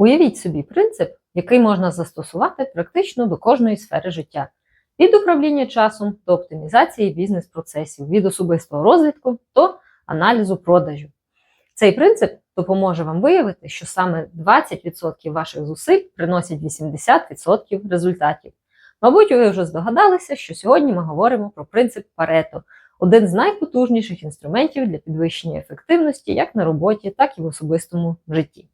Уявіть собі принцип, який можна застосувати практично до кожної сфери життя: від управління часом до оптимізації бізнес-процесів, від особистого розвитку до аналізу продажу. Цей принцип допоможе вам виявити, що саме 20% ваших зусиль приносять 80% результатів. Мабуть, ви вже здогадалися, що сьогодні ми говоримо про принцип Парето, один з найпотужніших інструментів для підвищення ефективності як на роботі, так і в особистому житті.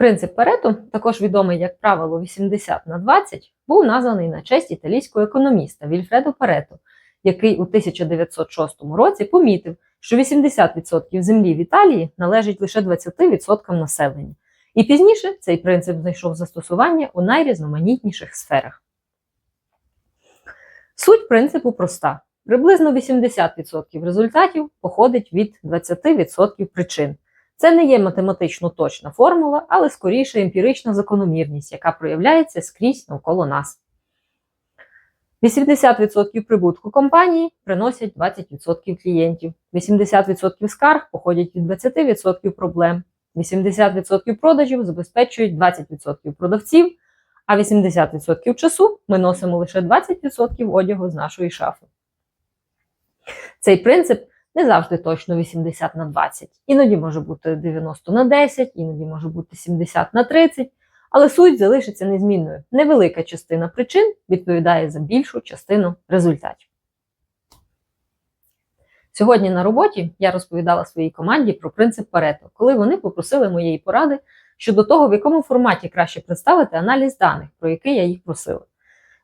Принцип Парето, також відомий як правило 80 на 20, був названий на честь італійського економіста Вільфредо Парето, який у 1906 році помітив, що 80% землі в Італії належить лише 20% населення. І пізніше цей принцип знайшов застосування у найрізноманітніших сферах. Суть принципу проста: приблизно 80% результатів походить від 20% причин. Це не є математично точна формула, але скоріше емпірична закономірність, яка проявляється скрізь навколо нас. 80% прибутку компанії приносять 20% клієнтів, 80% скарг походять від 20% проблем, 80% продажів забезпечують 20% продавців, а 80% часу ми носимо лише 20% одягу з нашої шафи. Цей принцип не завжди точно 80 на 20. Іноді може бути 90 на 10, іноді може бути 70 на 30, але суть залишиться незмінною. Невелика частина причин відповідає за більшу частину результатів. Сьогодні на роботі я розповідала своїй команді про принцип Парето, коли вони попросили моєї поради щодо того, в якому форматі краще представити аналіз даних, про який я їх просила.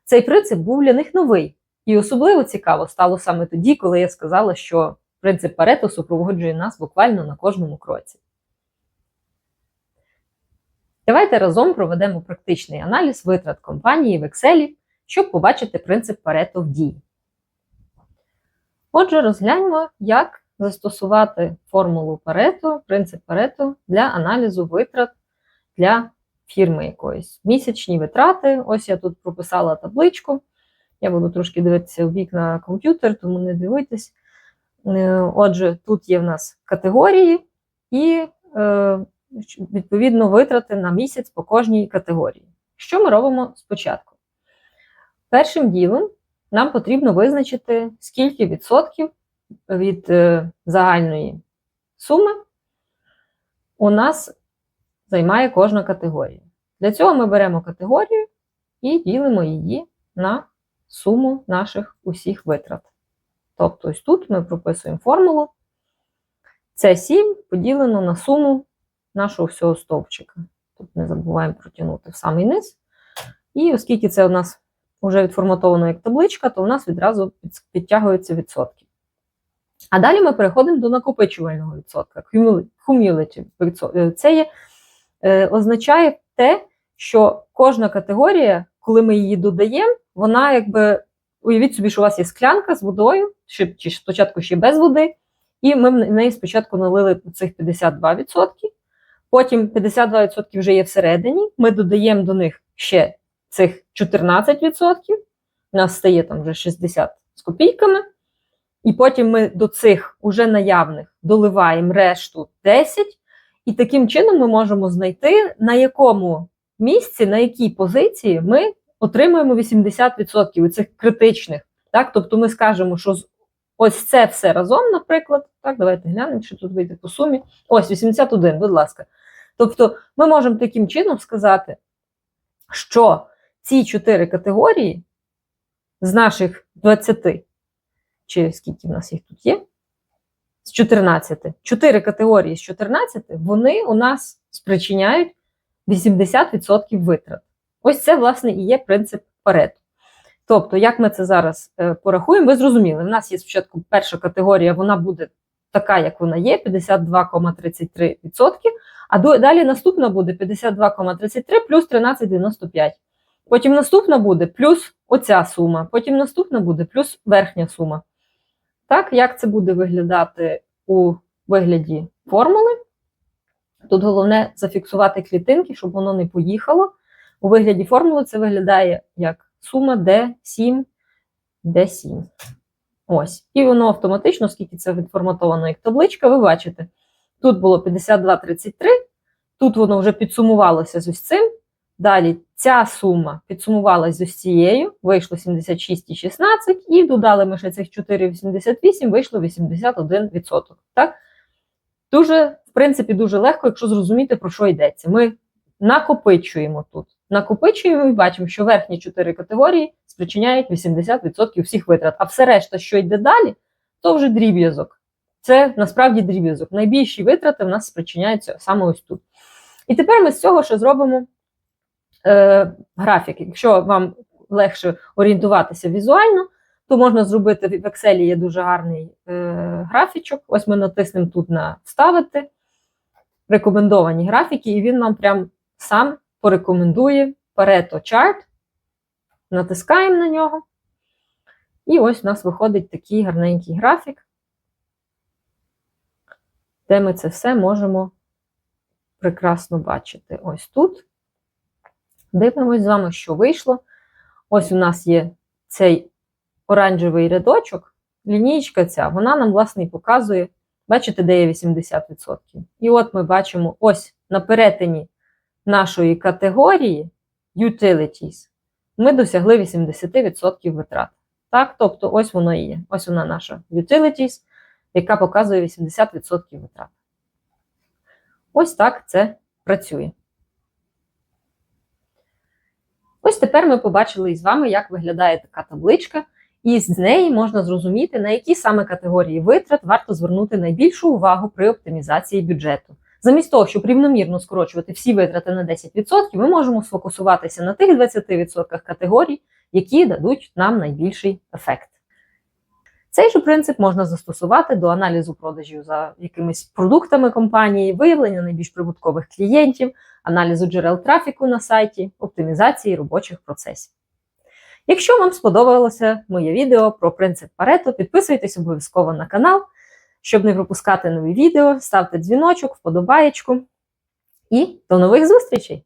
Цей принцип був для них новий, і особливо цікаво стало саме тоді, коли я сказала, що принцип Парето супроводжує нас буквально на кожному кроці. Давайте разом проведемо практичний аналіз витрат компанії в Excel, щоб побачити принцип Парето в дії. Отже, розгляньмо, як застосувати формулу Парето, принцип Парето для аналізу витрат для фірми якоїсь. Місячні витрати. Ось я тут прописала табличку. Я буду трошки дивитися у вікна комп'ютер, тому не дивитесь. Е, отже, тут є в нас категорії і, е, відповідно, витрати на місяць по кожній категорії. Що ми робимо спочатку? Першим ділом нам потрібно визначити, скільки відсотків від е, загальної суми у нас займає кожна категорія. Для цього ми беремо категорію і ділимо її на суму наших усіх витрат. Тобто, ось тут ми прописуємо формулу. Це 7 поділено на суму нашого всього стовпчика. Тут не забуваємо протягнути в самий низ. І оскільки це у нас вже відформатовано як табличка, то у нас відразу підтягуються відсотки. А далі ми переходимо до накопичувального відсотка. Cumulative. Це є, е, означає те, що кожна категорія, коли ми її додаємо, вона якби. Уявіть собі, що у вас є склянка з водою, чи, чи спочатку ще без води, і ми в неї спочатку налили цих 52%, потім 52% вже є всередині, ми додаємо до них ще цих 14%, у нас стає там вже 60 з копійками. І потім ми до цих уже наявних доливаємо решту 10, і таким чином ми можемо знайти, на якому місці, на якій позиції ми отримуємо 80% цих критичних. Так? Тобто ми скажемо, що ось це все разом, наприклад. Так, давайте глянемо, що тут вийде по сумі. Ось 81, будь ласка. Тобто, ми можемо таким чином сказати, що ці чотири категорії з наших 20, чи скільки в нас їх тут є? З 14. Чотири категорії з 14, вони у нас спричиняють 80% витрат. Ось це, власне, і є принцип Парето. Тобто, як ми це зараз е, порахуємо, ви зрозуміли, в нас є спочатку перша категорія, вона буде така, як вона є, 52,33%, а далі наступна буде 52,33 плюс 13,95. Потім наступна буде плюс оця сума, потім наступна буде плюс верхня сума. Так, як це буде виглядати у вигляді формули? Тут головне зафіксувати клітинки, щоб воно не поїхало. У вигляді формули це виглядає як сума D7, D7. Ось. І воно автоматично, оскільки це відформатовано як табличка, ви бачите, тут було 52,33, тут воно вже підсумувалося з ось цим. Далі ця сума підсумувалася з ось цією, вийшло 76,16, і додали ми ще цих 4,88, вийшло 81%. Так? Дуже, в принципі, дуже легко, якщо зрозуміти, про що йдеться. Ми накопичуємо тут. Накопичуємо і бачимо, що верхні чотири категорії спричиняють 80% всіх витрат, а все решта, що йде далі, то вже дріб'язок. Це насправді дріб'язок. Найбільші витрати в нас спричиняються саме ось тут. І тепер ми з цього ще зробимо е, графік. Якщо вам легше орієнтуватися візуально, то можна зробити в Excel є дуже гарний е, графічок. Ось ми натиснемо тут на вставити рекомендовані графіки, і він нам прям сам порекомендує Pareto Chart. Натискаємо на нього. І ось у нас виходить такий гарненький графік, де ми це все можемо прекрасно бачити. Ось тут. Дивимось з вами, що вийшло. Ось у нас є цей оранжевий рядочок, лінійка ця, вона нам, власне, і показує, бачите, де є 80%. І от ми бачимо ось на перетині нашої категорії Utilities ми досягли 80% витрат. Так, тобто, ось воно і є. Ось вона наша Utilities, яка показує 80% витрат. Ось так це працює. Ось тепер ми побачили із вами, як виглядає така табличка, і з неї можна зрозуміти, на які саме категорії витрат варто звернути найбільшу увагу при оптимізації бюджету. Замість того, щоб рівномірно скорочувати всі витрати на 10%, ми можемо сфокусуватися на тих 20% категорій, які дадуть нам найбільший ефект. Цей же принцип можна застосувати до аналізу продажів за якимись продуктами компанії, виявлення найбільш прибуткових клієнтів, аналізу джерел трафіку на сайті, оптимізації робочих процесів. Якщо вам сподобалося моє відео про принцип Парето, підписуйтесь обов'язково на канал, щоб не пропускати нові відео, ставте дзвіночок, вподобаєчку. І до нових зустрічей!